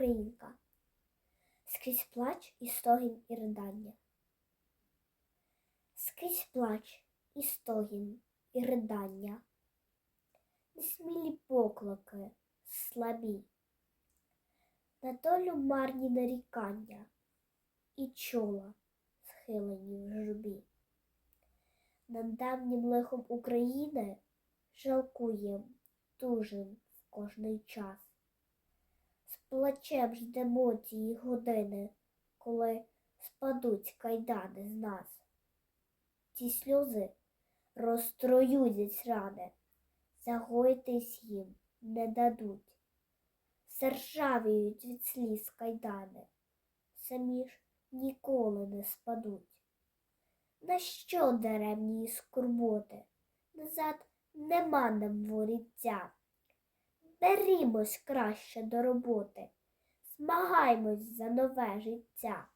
Українка. Скрізь плач і стогін і ридання. Скрізь плач і стогін і ридання. Несмілі поклики слабі, на долю марні нарікання і чола схилені в журбі. Над давнім лихом України жалкуєм, тужим в кожний час. Плачем ждемо тієї години, коли спадуть кайдани з нас. Ті сльози розтроюють рани, загоїтись їм не дадуть. Заржавіють від сліз кайдани, самі ж ніколи не спадуть. На що даремні скорботи? Назад нема нам воріття. Берімось краще до роботи, змагаймось за нове життя.